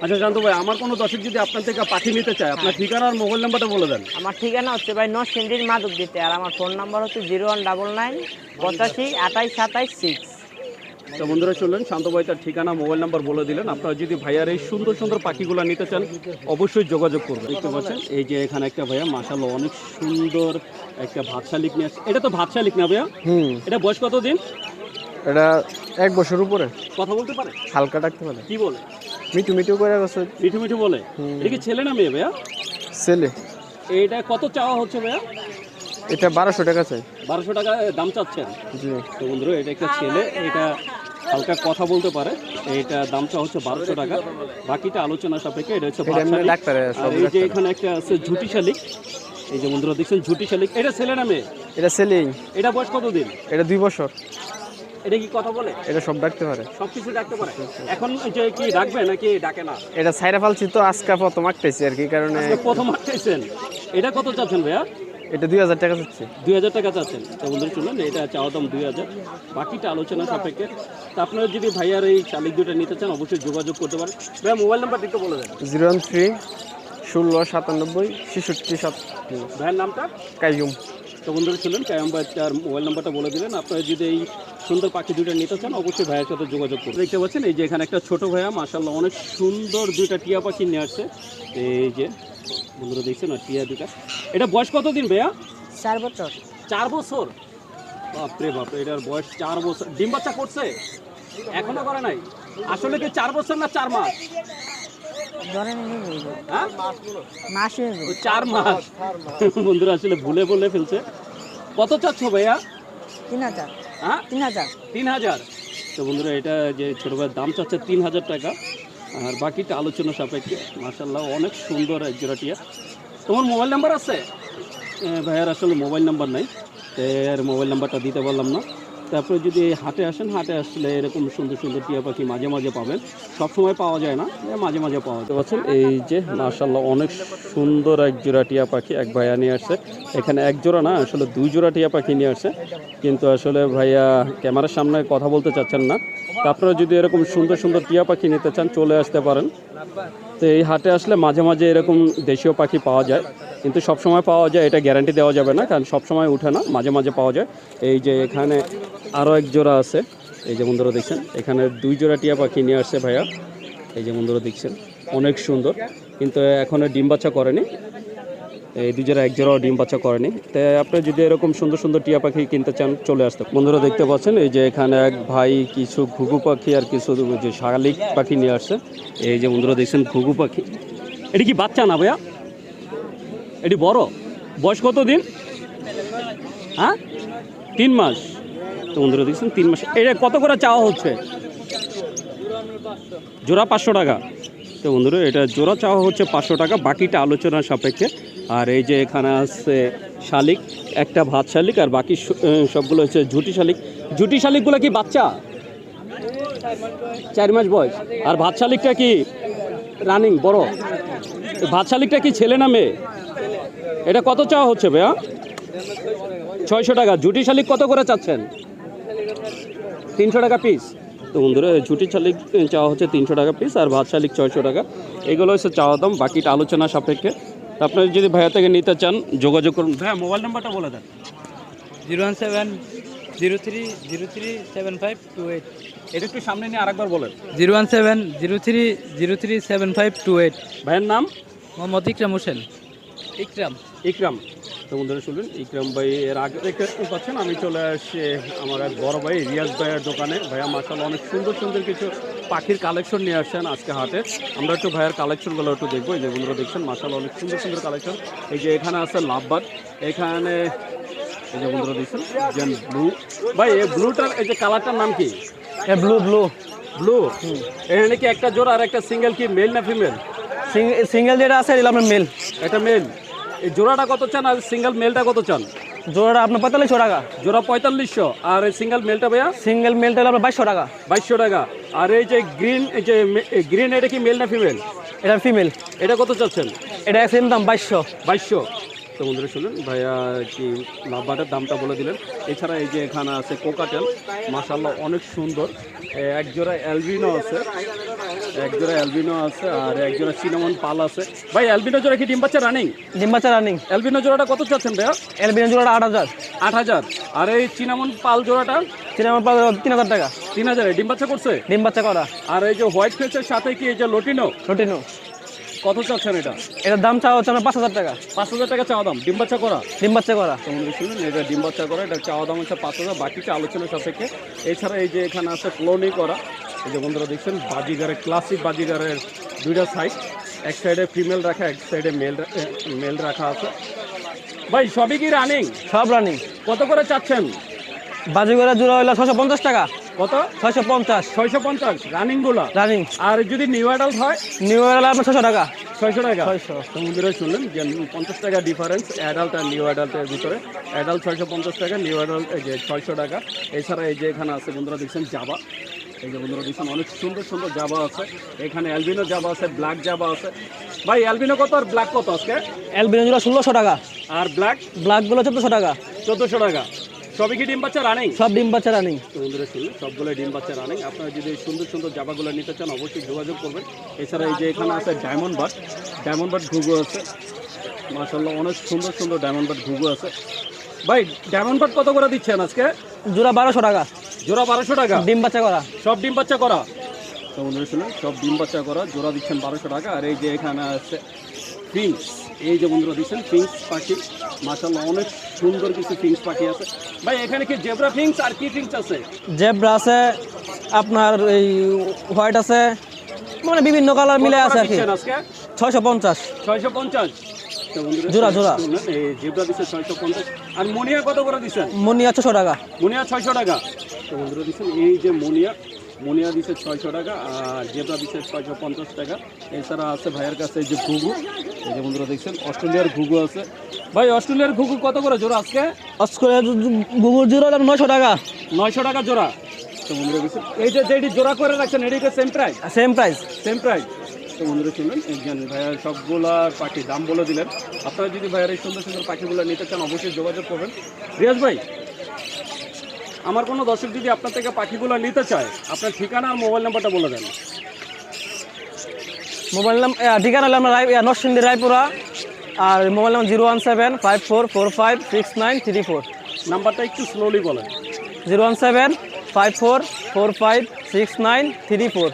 আচ্ছা জানতো ভাই আমার কোনো দর্শক যদি আপনার থেকে পাঠিয়ে নিতে চায় আপনার ঠিকানা আর মোবাইল নাম্বারটা বলে দেন। আমার ঠিকানা হচ্ছে ভাই নরসিংদীর মাদক দিতে আর আমার ফোন নাম্বার হচ্ছে জিরো ওয়ান ডাবল নাইন পঁচাশি আঠাইশ সাতাইশ সিক্স। তো বন্ধুরা শুনলেন শান্ত ভাই তার ঠিকানা মোবাইল নাম্বার বলে দিলেন। আপনারা যদি ভাইয়ার এই সুন্দর সুন্দর পাখিগুলো নিতে চান অবশ্যই যোগাযোগ করবেন। দেখতে পাচ্ছেন এই যে এখানে একটা ভাইয়া মাসাল্লাহ অনেক সুন্দর একটা ভাত শালিক নিয়ে আসছে এটা তো ভাত শালিক না ভাইয়া? হুম। এটা বয়স কত দিন এটা এক বছর উপরে। কথা বলতে পারে? হালকা ডাকতে পারে। কি বলে? মিঠু মিঠু করে গেছে মিঠু মিঠু বলে। এটা কি ছেলে না মেয়ে ভাইয়া? ছেলে। এটা কত চাওয়া হচ্ছে ভাইয়া? এটা বারোশো টাকা চাই। বারোশো টাকা দাম চাচ্ছেন? জি। তো বন্ধুরা এটা একটা ছেলে এটা হালকা কথা বলতে পারে। এটা দামটা হচ্ছে বারোশো টাকা। বাকিটা আলোচনা সাপেক্ষে এটা হচ্ছে আর এই যে এখানে একটা আছে ঝুটি শালিক এই যে বন্ধুরা দেখছেন ঝুটি শালিক এটা ছেলে না মেয়ে? এটা ছেলেই। এটা বয়স কতদিন? এটা দুই বছর। এটা কি কথা বলে? এটা সব ডাকতে পারে। সব কিছু ডাকতে পারে। এখন যে কি ডাকবে নাকি ডাকে না? এটা সাইরা ফালছি তো আজকে প্রথম আঁকতেছি আর কি কারণে প্রথম আসতেছেন এটা কত চাচ্ছেন ভাইয়া? এটা দুই হাজার টাকা চাচ্ছে দুই হাজার টাকা চাচ্ছেন তো বন্ধুরা শুনলেন এটা চাওয়া দাম দুই হাজার। বাকিটা আলোচনা সাপেক্ষে। তা আপনারা যদি ভাইয়ার এই চালিক দুটো নিতে চান অবশ্যই যোগাযোগ করতে পারেন। ভাইয়া মোবাইল নাম্বারটা একটু বলে দেন। জিরো ওয়ান থ্রি ষোলো সাতানব্বই ছেষট্টি সাত ভাইয়ের নামটা? কাইজুম। তো বন্ধুরা শুনলেন কায়াম ভাই তার মোবাইল নাম্বারটা বলে দিলেন। আপনারা যদি এই সুন্দর পাখি দুইটা নিতে চান অবশ্যই ভাইয়ের সাথে যোগাযোগ করুন। দেখতে পাচ্ছেন এই যে এখানে একটা ছোট ভাইয়া মাসাল্লাহ অনেক সুন্দর দুইটা টিয়া পাখি নিয়ে আসছে। এই যে বন্ধুরা দেখছেন না টিয়া দুটা এটা বয়স কত দিন ভাইয়া? চার বছর। চার বছর? বাপরে বাপ এটার বয়স চার বছর। ডিম বাচ্চা করছে এখনও করে নাই? আসলে কি চার বছর না চার মাস? ধরেন হ্যাঁ? মাস হয়ে চার মাস। বন্ধুরা আসলে ভুলে বলে ফেলছে। কত চাচ্ছ ভাইয়া? তিন হাজার। হ্যাঁ? তিন হাজার। তিন হাজার। তো বন্ধুরা এটা যে ছোটো ভাইয়ের দাম চাচ্ছে তিন হাজার টাকা। আর বাকিটা আলোচনা সাপেক্ষে। মার্শাল্লাহ অনেক সুন্দর এক জোড়া টিয়া তোমার মোবাইল নাম্বার আছে? ভাইয়ার আসলে মোবাইল নাম্বার নাই। এর মোবাইল নাম্বারটা দিতে পারলাম না। তারপরে যদি হাটে আসেন, হাটে আসলে এরকম সুন্দর সুন্দর টিয়া পাখি মাঝে মাঝে পাবেন। সব সময় পাওয়া যায় না মাঝে মাঝে পাওয়া যায়। পাচ্ছেন, এই যে মার্শাল্লাহ অনেক সুন্দর এক জোড়া টিয়া পাখি, এক ভাইয়া নিয়ে আসছে। এখানে এক জোড়া না, আসলে দুই জোড়া টিয়া পাখি নিয়ে আসছে। কিন্তু আসলে ভাইয়া ক্যামেরার সামনে কথা বলতে চাচ্ছেন না। তো আপনারা যদি এরকম সুন্দর সুন্দর টিয়া পাখি নিতে চান, চলে আসতে পারেন। তো এই হাটে আসলে মাঝে মাঝে এরকম দেশীয় পাখি পাওয়া যায়, কিন্তু সব সময় পাওয়া যায়, এটা গ্যারান্টি দেওয়া যাবে না, কারণ সব সময় উঠে না, মাঝে মাঝে পাওয়া যায়। এই যে এখানে আরও এক জোড়া আছে, এই যে বন্ধুরা দেখছেন, এখানে দুই জোড়া টিয়া পাখি নিয়ে আসছে ভাইয়া, এই যে বন্ধুরা দেখছেন, অনেক সুন্দর, কিন্তু এখনও ডিম বাচ্চা করেনি। এই দুই জোড়া এক জোড়াও ডিম বাচ্চা করেনি। তাই আপনি যদি এরকম সুন্দর সুন্দর টিয়া পাখি কিনতে চান, চলে আসতে। বন্ধুরা দেখতে পাচ্ছেন, এই যে এখানে এক ভাই কিছু ঘুঘু পাখি আর কিছু যে শালিক পাখি নিয়ে আসছে। এই যে বন্ধুরা দেখছেন ঘুঘু পাখি। এটি কি বাচ্চা না ভাইয়া? এটি বড়। বয়স কত দিন? হ্যাঁ? তিন মাস। তো বন্ধুরা দেখছেন, তিন মাস। এটা কত করে চাওয়া হচ্ছে? জোড়া পাঁচশো টাকা। তো বন্ধুরা, এটা জোড়া চাওয়া হচ্ছে পাঁচশো টাকা। বাকিটা আলোচনা সাপেক্ষে আর এই যে এখানে আছে শালিক, একটা ভাত শালিক আর বাকি সবগুলো হচ্ছে ঝুটি শালিক। ঝুটি শালিকগুলো কি বাচ্চা? চার মাস বয়স। আর ভাত শালিকটা কি রানিং বড়? ভাত শালিকটা কি ছেলে না মেয়ে? এটা কত চাওয়া হচ্ছে ভাইয়া? ছয়শো টাকা। ঝুটি শালিক কত করে চাচ্ছেন? তিনশো টাকা পিস তো বন্ধুরা ঝুটি শালিক চাওয়া হচ্ছে তিনশো টাকা পিস আর ভাত শালিক ছয়শো টাকা। এগুলো হচ্ছে চাওয়া দাম, বাকিটা আলোচনা সাপেক্ষে। আপনারা যদি ভাইয়া থেকে নিতে চান যোগাযোগ করুন। ভাইয়া মোবাইল নাম্বারটা বলে দেন। Zero one seven zero three zero three seven five two eight. এটা একটু সামনে নিয়ে আরেকবার বলেন। Zero one seven zero three zero three seven five two eight. ভাইয়ের নাম? মোহাম্মদ ইকরাম হোসেন। ইকরাম। ইকরাম। তো বন্ধুরা শুনলেন? ইকরাম ভাই এর আগে দেখতে পাচ্ছেন আমি চলে আসছি আমার এক বড় ভাই রিয়াজ ভাইয়ের দোকানে। ভাইয়া মাসাল অনেক সুন্দর সুন্দর কিছু পাখির কালেকশন নিয়ে আসছেন আজকে হাটে। আমরা একটু ভাইয়ের কালেকশনগুলো একটু দেখব। এই যে বন্ধুরা দেখছেন মাসাল অনেক সুন্দর সুন্দর কালেকশন এই যে এখানে আছে লাভবাদ এখানে এই যে বন্ধুরা দেখছেন জেন ব্লু ভাই এই ব্লুটার এই যে কালারটার নাম কি? এ ব্লু ব্লু ব্লু এখানে কি একটা জোড়া আর একটা সিঙ্গেল কি মেল না ফিমেল সিঙ্গেল যেটা আছে এটা মেল এটা মেল এই জোড়াটা কত চান আর সিঙ্গেল মেলটা কত চান? জোড়াটা আপনার পঁয়তাল্লিশশো টাকা। জোড়া পঁয়তাল্লিশশো আর এই সিঙ্গেল মেলটা ভাইয়া? সিঙ্গেল মেলটা আপনার বাইশশো টাকা। বাইশশো টাকা। আর এই যে গ্রিন এই যে গ্রিন এটা কি মেল না ফিমেল এটা ফিমেল এটা কত চাচ্ছেন? এটা সেম দাম বাইশশো। বাইশশো। তো বন্ধুরা শুনুন ভাইয়া কি লাভবাটের দামটা বলে দিলেন। এছাড়া এই যে এখানে আছে কোকাটেল মাসাল্লাহ অনেক সুন্দর। এক জোড়া অ্যালবিনো আছে। এক জোড়া অ্যালবিনো আছে আর এক জোড়া সিনামন পাল আছে। ভাই অ্যালবিনো জোড়া কি ডিম বাচ্চা রানিং ডিম বাচ্চা রানিং অ্যালবিনো জোড়াটা কত চাচ্ছেন ভাইয়া? এলবিএন জোড়াটা আট হাজার। আট হাজার। আর এই চিনামন পাল জোড়াটা? সিনেমা পাবে তিন হাজার টাকা। তিন হাজারে। ডিম বাচ্চা করছে? ডিম বাচ্চা করা। আর এই যে হোয়াইট ফেসের সাথে কি এই যে লটিনো? রুটিনু কত চাচ্ছেন এটা? এটার দাম চাওয়া হচ্ছে আপনার পাঁচ হাজার টাকা। পাঁচ হাজার টাকা চাওয়া দাম। ডিম বাচ্চা করা? ডিম বাচ্চা করা। শুনুন এটা ডিম বাচ্চা করা এটা চাওয়া দাম হচ্ছে পাঁচ হাজার। বাকিটা আলোচনা সাপেক্ষে। এছাড়া এই যে এখানে আছে ক্লোনি করা। এই যে বন্ধুরা দেখছেন বাজিগারের ক্লাসিক বাজিগারের দুইটা সাইড এক সাইডে ফিমেল রাখা এক সাইডে মেল মেল রাখা আছে। ভাই সবই কি রানিং সব রানিং কত করে চাচ্ছেন? বাজিগরের জোড়া হইল ছশো পঞ্চাশ টাকা। কত? ছয়শো পঞ্চাশ। ছয়শো পঞ্চাশ রানিংগুলো রানিং আর যদি নিউ অ্যাডাল্ট হয়? নিউ ইয়ার আপনার ছশো টাকা। ছয়শো টাকা? ছয়শো। সমুদ্রে শুনলেন যে পঞ্চাশ টাকা ডিফারেন্স অ্যাডাল্ট আর নিউ অ্যাডাল্টের ভিতরে। অ্যাডাল্ট ছয়শো পঞ্চাশ টাকা নিউ অ্যাডাল্ট এই যে ছয়শো টাকা। এছাড়া এই যে এখানে আছে বন্ধুরা দেখছেন জাবা এই যে বন্ধুরা দেখছেন অনেক সুন্দর সুন্দর জাবা আছে। এখানে অ্যালবিনো জাবা আছে ব্ল্যাক জাবা আছে। ভাই অ্যালবিনো কত আর ব্ল্যাক কত আজকে? অ্যালবিনো জোড়া ষোলোশো টাকা। আর ব্ল্যাক ব্ল্যাকগুলো চোদ্দোশো টাকা। চোদ্দোশো টাকা। সবই কি ডিম বাচ্চা রানিং সব ডিম বাচ্চা রানিং বন্ধুরা শুনলেন সবগুলো ডিম বাচ্চা রানিং আপনারা যদি সুন্দর সুন্দর জাবাগুলো নিতে চান অবশ্যই যোগাযোগ করবেন। এছাড়া এই যে এখানে আছে ডায়মন্ড বাট ডায়মন্ড বাট ঘুঘু আছে। মাসাল্লাহ অনেক সুন্দর সুন্দর ডায়মন্ড বাট ঘুঘু আছে। ভাই ডায়মন্ড বাট কত করে দিচ্ছেন আজকে? জোড়া বারোশো টাকা। জোড়া বারোশো টাকা। ডিম বাচ্চা করা। সব ডিম বাচ্চা করা। তো বন্ধুরা শুনুন সব ডিম বাচ্চা করা জোড়া দিচ্ছেন বারোশো টাকা। আর এই যে এখানে আছে ফিংস এই যে বন্ধুরা দিচ্ছেন ফিংস পাখি। মাসাল্লাহ অনেক সুন্দর কিছু ফিংস পাখি আছে। ভাই এখানে কি জেব্রা ফিংস আর কি ফিংস আছে? জেব্রা আছে আপনার এই হোয়াইট আছে মানে বিভিন্ন কালার মিলে আছে আর কি। আজকে? ছয়শো পঞ্চাশ। ছয়শো পঞ্চাশ। জোড়া, জোড়া। এই জিব্রা দিচ্ছে ছয়শো পঞ্চাশ। আর মনিয়া কত করে দিচ্ছেন মুনিয়া ছশো টাকা। মনিয়া ছয়শো টাকা। তো বন্ধুরা দিচ্ছেন এই যে মনিয়া মনিয়া দিচ্ছে ছয়শো টাকা আর জেব্রা দিচ্ছে ছয়শো পঞ্চাশ টাকা। এছাড়া আছে ভাইয়ের কাছে এই যে ঘুঘু। এই যে বন্ধুরা দেখছেন অস্ট্রেলিয়ার ঘুঘু আছে। ভাই অস্ট্রেলিয়ার ঘুঘু কত করে জোড়া আজকে? অস্কোরিয়া গুগল জোড়া নয়শো টাকা। নয়শো টাকা জোড়া। তো বন্ধুরা দেখছেন এই যে যেটি জোড়া করে রাখছেন এটিকে same price same price same price তো বন্ধুরা শুনলেন একজন ভাইয়ার সবগুলা পাখি দাম বলে দিলেন। আপনারা যদি ভাইয়ার এই সুন্দর সুন্দর পাখিগুলো নিতে চান অবশ্যই যোগাযোগ করবেন। রিয়াজ ভাই আমার কোনো দর্শক যদি আপনার থেকে পাখিগুলো নিতে চায় আপনার ঠিকানা আর মোবাইল নাম্বারটা বলে দেন। মোবাইল নাম ঠিকানা হলো আমরা নরসিংদী রায়পুরা আর mobile number zero one seven five four four five six nine three four. নাম্বারটা একটু স্লোলি বলেন। Zero one seven five four four five six nine three four.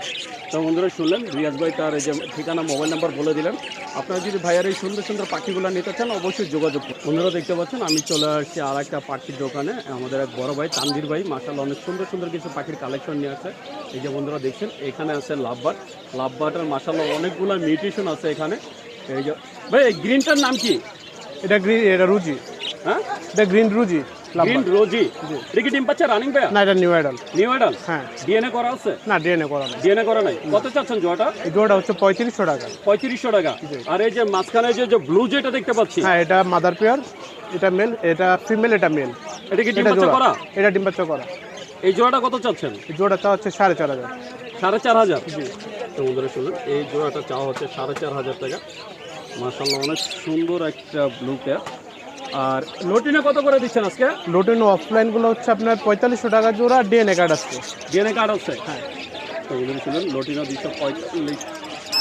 তো বন্ধুরা শুনলেন রিয়াজ ভাই তার এই যে ঠিকানা মোবাইল নাম্বার বলে দিলেন। আপনারা যদি ভাইয়ার এই সুন্দর সুন্দর পাখিগুলো নিতে চান অবশ্যই যোগাযোগ করুন। বন্ধুরা দেখতে পাচ্ছেন আমি চলে আসছি আর একটা পাখির দোকানে আমাদের এক বড় ভাই তানভীর ভাই মাসাল্লাহ অনেক সুন্দর সুন্দর কিছু পাখির কালেকশন নিয়ে আসে এই যে বন্ধুরা দেখছেন এখানে আছে লাভবাট। লাভবাটের মাসাল্লাহ অনেকগুলো মিউটেশন আছে এখানে। এই যে ভাই গ্রিনটার নাম কি? এটা গ্রিন এটা রুজি। হ্যাঁ? এটা গ্রিন রুজি। গ্রিন রোজি এটা কি ডিম পাচ্ছে? রানিং ভাইয়া? না এটা নিউ আইডল নিউ অ্যাডাল হ্যাঁ। ডিএনএ করা আছে? না ডিএনএ করা নেই। ডিএনএ করা নাই? কত চাচ্ছেন জোয়াটা? জোড়াটা হচ্ছে পঁয়ত্রিশশো টাকা। পঁয়ত্রিশশো টাকা। আর এই যে মাঝখানে যে যে ব্লু যেটা দেখতে পাচ্ছি। হ্যাঁ এটা মাদার পেয়ার এটা মেল এটা ফিমেল এটা মেল এটা কি ডিম বাচ্চা করা? এটা ডিম বাচ্চা করা। এই জোড়াটা কত চাচ্ছেন? জোড়াটা হচ্ছে সাড়ে চার হাজার। সাড়ে চার হাজার? তো বন্ধুরা শুনুন। এই জোড়াটা চাওয়া হচ্ছে সাড়ে চার হাজার টাকা। মাসাল্লাহ অনেক সুন্দর একটা ব্লু পেয়ার আর লটিনে কত করে দিচ্ছেন আজকে? লোটেন অফলাইনগুলো হচ্ছে আপনার পঁয়তাল্লিশশো টাকা জোড়া ডিএনএ কার্ড আছে। ডিএনএ কার্ড আছে? হ্যাঁ। তো শুনুন লটিনো দুশো পঁয়তাল্লিশ।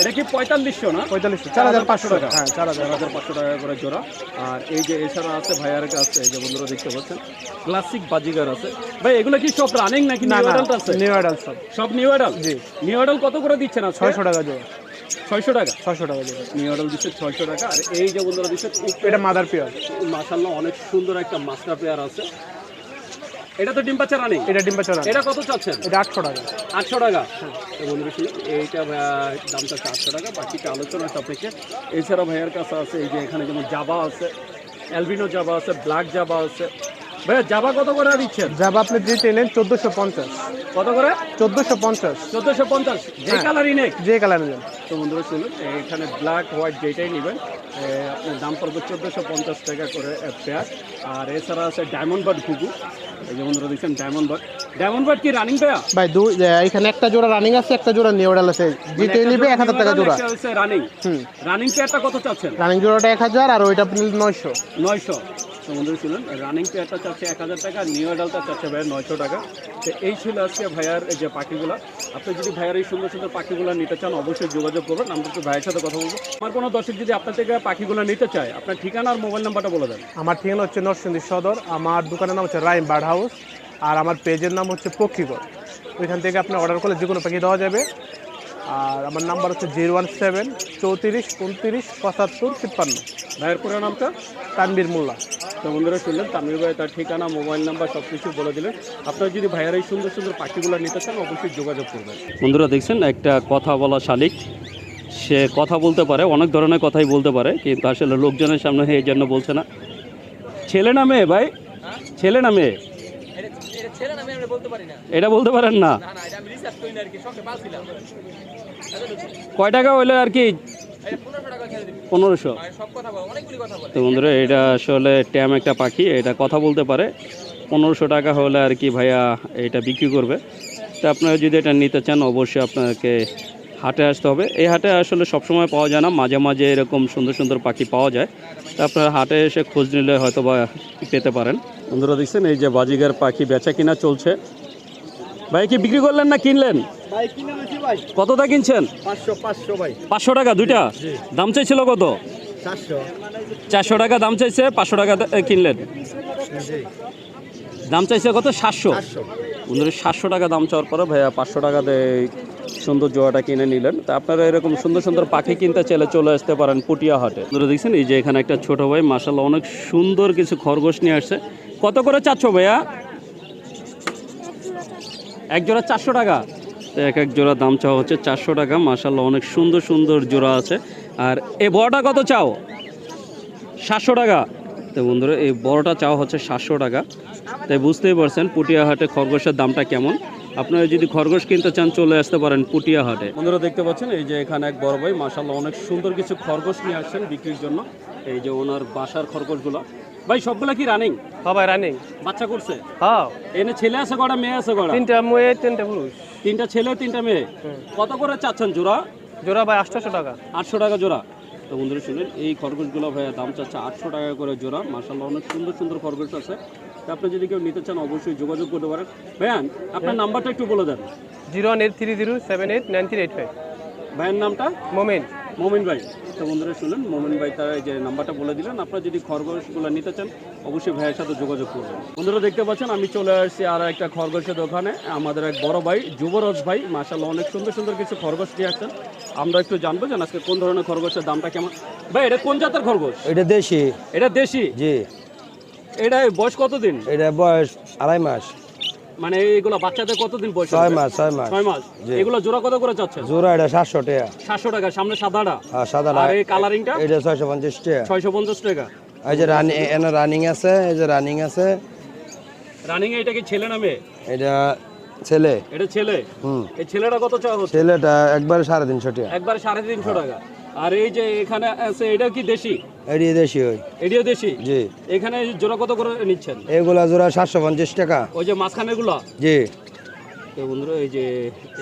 এটা কি পঁয়তাল্লিশশো না? পঁয়তাল্লিশশো চার হাজার পাঁচশো টাকা। হ্যাঁ চার হাজার হাজার পাঁচশো টাকা করে জোড়া। আর এই যে এছাড়া আছে ভাইয়ার আছে এই যে বন্ধুরা দেখতে পাচ্ছেন ক্লাসিক বাজিগার আছে। ভাই এগুলো কি সব রানিং নাকি নিউ অ্যাডাল্ট আছে? নিউ আইডল সব। সব নিউ অ্যাডাল্ট জি। নিউ অ্যাডাল্ট কত করে দিচ্ছে না ছয়শো টাকা জোড়া। ছয়শো টাকা ছয়শো টাকা জোড়া নিউ অ্যাডাল্ট দিচ্ছে ছয়শো টাকা আর এই যে বন্ধুরা দিচ্ছে এটা মাদার পেয়ার মাসাল্লাহ অনেক সুন্দর একটা মাস্টার পেয়ার আছে। এটা তো ডিম বাচ্চা রানিং? এটা ডিম বাচ্চা এটা কত চাচ্ছেন? এটা আটশো টাকা। আটশো টাকা? তো বন্ধুরা শুনুন এইটা দামটা চারশো টাকা বাকিটা আলোচনা সাপেক্ষে এছাড়া ভাইয়ার কাছে আছে এই যে এখানে যেমন জাবা আছে অ্যালবিনো জাবা আছে ব্ল্যাক জাবা আছে। ভাইয়া জাবা কত করে দিচ্ছেন? আপনি যেটা নেন চোদ্দোশো পঞ্চাশ। কত করে? চোদ্দোশো পঞ্চাশ। চোদ্দোশো পঞ্চাশ। যে কালারই নেই। যে কালার নেন তো বন্ধুরা শুনুন এখানে ব্ল্যাক হোয়াইট যেটাই নেবেন আপনার দাম পড়বে চোদ্দোশো পঞ্চাশ টাকা করে পেয়ার আর এছাড়া আছে ডায়মন্ড বার্ড ঘুঘু। এই যে বন্ধুরা দেখছেন ডায়মন্ড বার্ড ডায়মন্ড বার্ড কি রানিং ভাই দুই এখানে একটা জোড়া রানিং আছে একটা জোড়া নিউ আইডল আছে। যেটা নিবে এক হাজার টাকা জোড়া। রানিং হুম। রানিং পেয়ারটা কত চাচ্ছেন? রানিং জোড়াটা এক হাজার আর ওইটা আপনি নয়শো। নয়শো। বন্ধুরা শুনুন রানিং পেয়ারটা চাচ্ছে এক হাজার টাকা, নিউ অ্যাডালটা চাচ্ছে ভাইয়ার নয়শো টাকা। তো এই ছিল আজকে ভাইয়ার যে পাখিগুলো। আপনি যদি ভাইয়ার এই সুন্দর সুন্দর পাখিগুলো নিতে চান, অবশ্যই যোগাযোগ করবেন আমরা একটু ভাইয়ের সাথে কথা বলব। আমার কোনো দর্শক যদি আপনার থেকে পাখিগুলো নিতে চায়, আপনার ঠিকানা আর মোবাইল নাম্বারটা বলে দেন। আমার ঠিকানা হচ্ছে নরসিংদী সদর, আমার দোকানের নাম হচ্ছে রাইম বার্ড হাউস, আর আমার পেজের নাম হচ্ছে পক্ষীগড় ওইখান থেকে আপনি অর্ডার করলে যে কোনো পাখি দেওয়া যাবে। আর আমার নাম্বার হচ্ছে জিরো ওয়ান সেভেন চৌত্রিশ উনত্রিশ পঁচাত্তর তিপ্পান্ন। ভাইয়ের পুরো নামটা তানবীর মোল্লা। তো বন্ধুরা শুনলেন তামির ভাই তার ঠিকানা, মোবাইল নাম্বার সব কিছু বলে দিলেন। আপনারা যদি ভাইয়ার এই সুন্দর সুন্দর পাখিগুলো নিতে চান, অবশ্যই যোগাযোগ করবেন। বন্ধুরা দেখছেন, একটা কথা বলা শালিক। সে কথা বলতে পারে, অনেক ধরনের কথাই বলতে পারে, কিন্তু আসলে লোকজনের সামনে এই জন্য বলছে না। ছেলে না মেয়ে ভাই? ছেলে না মেয়ে? এটা বলতে পারেন না। কয় টাকা হইলে আর কি? পনেরোশো। তো বন্ধুরা এটা আসলে ট্যাম একটা পাখি এটা কথা বলতে পারে। পনেরোশো টাকা হলে আর কি ভাইয়া এটা বিক্রি করবে। তো আপনারা যদি এটা নিতে চান অবশ্যই আপনাকে হাটে আসতে হবে। এই হাটে আসলে সবসময় পাওয়া যায় না মাঝে মাঝে এরকম সুন্দর সুন্দর পাখি পাওয়া যায়। তো আপনারা হাটে এসে খোঁজ নিলে হয়তো বা পেতে পারেন। বন্ধুরা দেখছেন এই যে বাজিগার পাখি বেচা কিনা চলছে। ভাই কি বিক্রি করলেন না কিনলেন? কতটা কিনছেন? পাঁচশো টাকা দুইটা? দাম চাইছিল কত? চারশো। টাকা দাম চাইছে পাঁচশো টাকা কিনলেন। দাম চাইছে কত? সাতশো। বন্ধুরা সাতশো টাকা দাম চাওয়ার পরে ভাইয়া পাঁচশো টাকা দিয়ে সুন্দর জোয়াটা কিনে নিলেন। তা আপনারা এরকম সুন্দর সুন্দর পাখি কিনতে চাইলে চলে আসতে পারেন পুটিয়া হাটে। দেখছেন? এই যে এখানে একটা ছোট ভাই মাসাল্লাহ অনেক সুন্দর কিছু খরগোশ নিয়ে আসছে। কত করে চাচ্ছ ভাইয়া? এক জোড়া চারশো টাকা। তো এক এক জোড়া দাম চাওয়া হচ্ছে চারশো টাকা। মাসাল্লাহ অনেক সুন্দর সুন্দর জোড়া আছে। আর এই বড়টা কত চাও? সাতশো টাকা। তো বন্ধুরা, এই বড়টা চাওয়া হচ্ছে সাতশো টাকা। তাই বুঝতেই পারছেন পুটিয়াহাটে খরগোশের দামটা কেমন। আপনারা যদি খরগোশ কিনতে চান, চলে আসতে পারেন পুটিয়াহাটে। বন্ধুরা, দেখতে পাচ্ছেন, এই যে এখানে এক বড় ভাই মাসাল্লাহ অনেক সুন্দর কিছু খরগোশ নিয়ে আসছেন বিক্রির জন্য। এই যে ওনার বাসার খরগোশগুলো। ভাই সবগুলা কি রানিং হ্যাঁ ভাই রানিং বাচ্চা করছে? হ্যাঁ। এনে ছেলে আছে কটা মেয়ে আছে কটা? তিনটা মেয়ে তিনটা পুরুষ। তিনটা ছেলে তিনটা মেয়ে? কত করে চাচ্ছেন জোড়া? জোড়া ভাই আটশোশো টাকা। আটশো টাকা জোড়া। তো বন্ধুরা শুনেন এই খরগোশগুলো ভাইয়া দাম চাচ্ছে আটশো টাকা করে জোড়া। মার্শাল্লাহ অনেক সুন্দর সুন্দর খরগোশ আছে। তো আপনি যদি কেউ নিতে চান অবশ্যই যোগাযোগ করতে পারেন। ভাইয়ান আপনার নাম্বারটা একটু বলে দেন। Zero eight three zero seven eight nine three eight five. ভাইয়ের নামটা? মোমেন। মমিন ভাই। তো বন্ধুরা শুনলেন মোমিন ভাই তার এই যে নাম্বারটা বলে দিলেন আপনারা যদি খরগোশগুলো নিতে চান অবশ্যই ভাইয়ের সাথে যোগাযোগ করবেন। বন্ধুরা দেখতে পাচ্ছেন আমি চলে আসছি আর একটা খরগোশের দোকানে। আমাদের এক বড় ভাই যুবরাজ ভাই মাসাল্লাহ অনেক সুন্দর সুন্দর কিছু খরগোশ নিয়ে আসছেন। আমরা একটু জানব যে আজকে কোন ধরনের খরগোশের দামটা কেমন। ভাই এটা কোন জাতের খরগোশ? এটা দেশি। এটা দেশি? জি। এটা বয়স কতদিন? এটা বয়স আড়াই মাস। মানে বাচ্চাদের কতদিন বয়স ছয় মাস ছয় মাস। ছয় মাস। এগুলো জোড়া কত করে চাচ্ছেন? জোড়া এটা সাতশো টাকা। সাতশো টাকা সামনে সাদাটা? আর সাদাটা। আর এই কালারিংটা এটা ছয়শো পঞ্চাশ টাকা। ছয়শো পঞ্চাশ টাকা। এই যে রানিং এনে রানিং আছে এই যে রানিং আছে। রানিং এটা কি ছেলে না মেয়ে? এটা ছেলে। এটা ছেলে? হুম। এই ছেলেটা কত চাওয়া হচ্ছে? ছেলেটা একবার সাড়ে তিনশো টাকা। একবার সাড়ে তিনশো টাকা। আর এই যে এখানে আছে এটা কি দেশি? এটি দেশি ওই। এটিও দেশি? জি। এখানে জোড়া কত করে নিচ্ছেন? এগুলা জোড়া সাতশো পঞ্চাশ টাকা। ওই যে মাঝখানে গুলো? জি। তো বন্ধুরা এই যে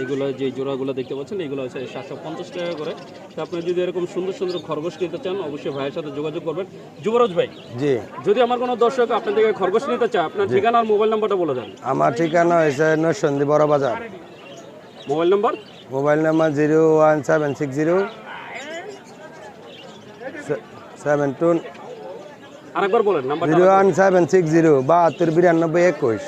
এইগুলো যে জোড়াগুলো দেখতে পাচ্ছেন এগুলো হচ্ছে সাতশো পঞ্চাশ টাকা করে। তো আপনি যদি এরকম সুন্দর সুন্দর খরগোশ নিতে চান অবশ্যই ভাইয়ের সাথে যোগাযোগ করবেন। যুবরাজ ভাই জি। যদি আমার কোনো দর্শক আপনার থেকে খরগোশ নিতে চায় আপনার ঠিকানা আর মোবাইল নাম্বারটা বলে দেন। আমার ঠিকানা হয়েছে নরসন্দী বড় বাজার। Mobile number? Mobile number zero one seven six zero seven two আরেকবার বলেন নাম্বারটা zero one seven six zero বাহাত্তর বিরানব্বই একুশ।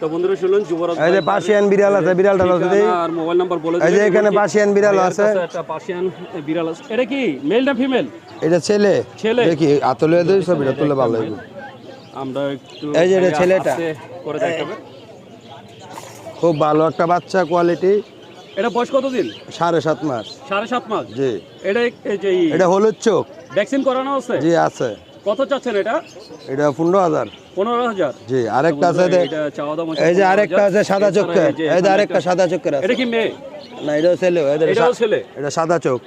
তো বন্ধুরা শুনলেন যুবরাজ এই যে পার্সিয়ান বিড়াল আছে বিড়ালটা লস আর মোবাইল নাম্বার বলে এই যে এখানে পার্সিয়ান বিড়াল আছে। কাছে একটা পার্সিয়ান বিড়াল আছে। এটা কি মেল না ফিমেল এটা ছেলে। ছেলে। দেখি আতলে দেই ছবিটা তুলে ভালো লাগবে আমরা একটু এই যে এটা ছেলেটা। করে দেখাবে খুব ভালো একটা বাচ্চা কোয়ালিটি এটা বয়স কতদিন? সাড়ে সাত মাস। সাড়ে সাত মাস? জি। এটা যে এটা হলুদ চোখ। ভ্যাকসিন করানো আছে? জি আছে। কত চাচ্ছেন এটা? এটা পনেরো হাজার। পনেরো হাজার? জি আরেকটা আছে এটা এই যে আরেকটা আছে সাদা এই যে এখানে আরেকটা সাদা চোখের এটা কি মেয়ে? না এটাও ছেলে এটাও ছেলে? এটা সাদা চোখ।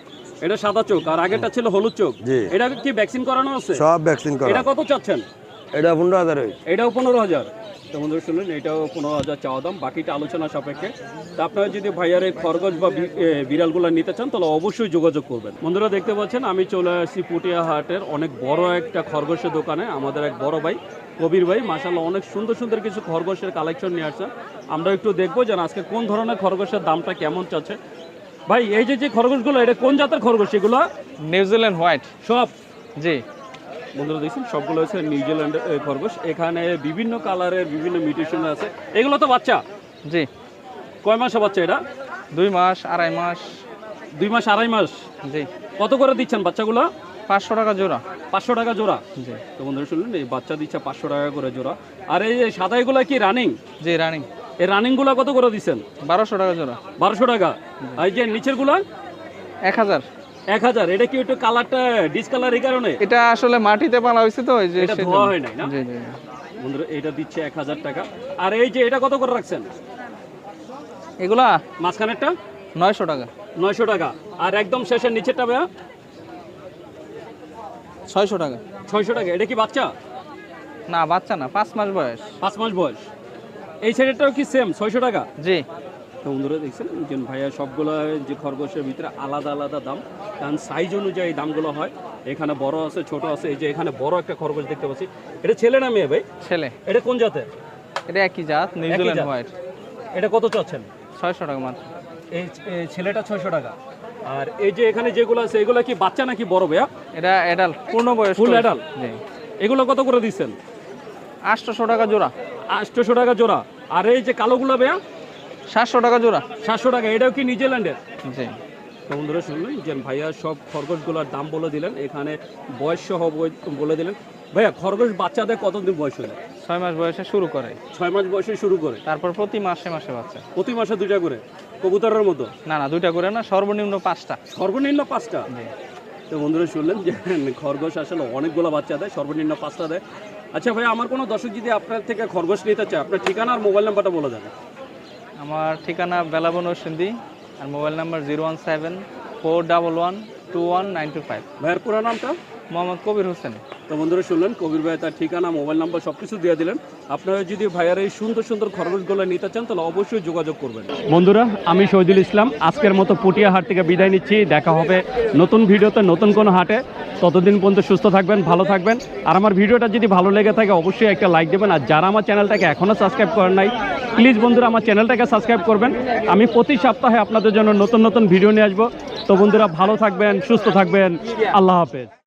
এটা সাদা চোখ আর আগেরটা ছিল হলুদ চোখ। জি। এটা কি ভ্যাকসিন করানো আছে? সব ভ্যাকসিন করা। এটা কত চাচ্ছেন? এটা পনেরো হাজার এটাও পনেরো হাজার? তো বন্ধুরা শুনলেন এটাও পনেরো হাজার চাওয়া দাম বাকিটা আলোচনা সাপেক্ষে। তা আপনারা যদি ভাইয়ার এই খরগোশ বা বিড়ালগুলো নিতে চান তাহলে অবশ্যই যোগাযোগ করবেন। বন্ধুরা দেখতে পাচ্ছেন আমি চলে আসছি পুটিয়া হাটের অনেক বড় একটা খরগোশের দোকানে আমাদের এক বড় ভাই কবির ভাই। মাসাল্লাহ অনেক সুন্দর সুন্দর কিছু খরগোশের কালেকশন নিয়ে আসছেন আমরা একটু দেখব যে আজকে কোন ধরনের খরগোশের দামটা কেমন চাচ্ছে। ভাই এই যে যে খরগোশগুলো এটা কোন জাতের খরগোশ এগুলো? New Zealand white. সব? জি। বন্ধুরা দেখছেন সবগুলো হচ্ছে নিউজিল্যান্ডের খরগোশ। এখানে বিভিন্ন কালারের বিভিন্ন মিউটেশন আছে। এগুলো তো বাচ্চা? জি। কয় মাসে বাচ্চা এটা? দুই মাস আড়াই মাস। দুই মাস আড়াই মাস? জি। কত করে দিচ্ছেন বাচ্চাগুলো? পাঁচশো টাকা জোড়া। পাঁচশো টাকা জোড়া? জি। তো বন্ধুরা শুনলেন এই বাচ্চা দিচ্ছে পাঁচশো টাকা করে জোড়া। আর এই যে সাদা এগুলো কি রানিং জি রানিং এই রানিংগুলো কত করে দিচ্ছেন? বারোশো টাকা জোড়া। বারোশো টাকা। আর এই যে নিচেরগুলা? এক হাজার। এক হাজার এটা কি একটু কালারটা ডিসকালার এই কারণে? এটা আসলে মাটিতে পালা হয়েছে তো এই যে এটা ধোয়া হয় নাই না? জি জি। বন্ধুরা এটা দিচ্ছে এক হাজার টাকা। আর এই যে এটা কত করে রাখছেন? এগুলা? মাঝখানেরটা? নয়শো টাকা। নয়শো টাকা। আর একদম শেষের নিচেরটা ভাইয়া? ছয়শো টাকা। ছয়শো টাকা। এটা কি বাচ্চা? না বাচ্চা না পাঁচ মাস বয়স। পাঁচ মাস বয়স। এই সাইডেরটাও কি সেম ছয়শো টাকা? জি। তো বন্ধুরা দেখছেন? যে ভাইয়া সবগুলো যে খরগোশের ভিতরে আলাদা আলাদা দাম। কারণ সাইজ অনুযায়ী দামগুলো হয়। এখানে বড় আছে ছোট আছে। এই যে এখানে বড় একটা খরগোশ দেখতে পাচ্ছি। এটা ছেলে না মেয়ে ভাই? ছেলে। এটা কোন জাতের? এটা একই জাত নিউজিল্যান্ড হোয়াইট। এটা কত চাচ্ছেন? ছয়শো টাকা মাত্র। এই ছেলেটা ছয়শো টাকা। আর এই যে এখানে যেগুলো আছে এগুলো কি বাচ্চা নাকি বড় ভাইয়া? এটা এডাল পূর্ণ বয়স adult? জি। এগুলো কত করে দিচ্ছেন? আটশোশো টাকা জোড়া। আটশোশো টাকা জোড়া। আর এই যে কালোগুলো ভাইয়া? সাতশো টাকা জোড়া। সাতশো টাকা এটাও কি নিউজিল্যান্ডের? জি। তো বন্ধুরা শুনলেন? যে ভাইয়া সব খরগোশগুলোর দাম বলে দিলেন এখানে বয়স সহ বলে দিলেন। ভাইয়া খরগোশ বাচ্চাদের কতদিন বয়স হলে? ছয় মাস বয়সে শুরু করে। ছয় মাস বয়সে শুরু করে? তারপর প্রতি মাসে মাসে বাচ্চা। প্রতি মাসে দুইটা করে? কবুতরের মতো? না না দুইটা করে না সর্বনিম্ন পাঁচটা। সর্বনিম্ন পাঁচটা? তো বন্ধুরা শুনলেন যে খরগোশ আসলে অনেকগুলো বাচ্চা দেয় সর্বনিম্ন পাঁচটা দেয়। আচ্ছা ভাই আমার কোনো দর্শক যদি আপনার থেকে খরগোশ নিতে চায় আপনার ঠিকানা আর মোবাইল নাম্বারটা বলে দেন। আমার ঠিকানা বেলাবন সিন্ধি আর mobile number zero one seven four double one two one nine two five. ভাইয়ের পুরো নামটা? মোহাম্মদ কবির হোসেন। তো বন্ধুরা শুনলেন কবির ভাই তার ঠিকানা মোবাইল নাম্বার সব কিছু দিয়ে দিলেন। আপনারা যদি ভাইয়ার এই সুন্দর সুন্দর খরগোশগুলো নিতে চান তাহলে অবশ্যই যোগাযোগ করবেন। বন্ধুরা আমি শহীদুল ইসলাম। আজকের মতো পুটিয়া হাট থেকে বিদায় নিচ্ছি। দেখা হবে নতুন ভিডিওতে নতুন কোনো হাটে। ততদিন পর্যন্ত সুস্থ থাকবেন ভালো থাকবেন। আর আমার ভিডিওটা যদি ভালো লেগে থাকে অবশ্যই একটা লাইক দেবেন। আর যারা আমার চ্যানেলটাকে এখনও সাবস্ক্রাইব করেন নাই প্লিজ বন্ধুরা আমার চ্যানেলটাকে সাবস্ক্রাইব করবেন। আমি প্রতি সপ্তাহে আপনাদের জন্য নতুন নতুন ভিডিও নিয়ে আসব। তো বন্ধুরা ভালো থাকবেন সুস্থ থাকবেন। আল্লাহ হাফেজ।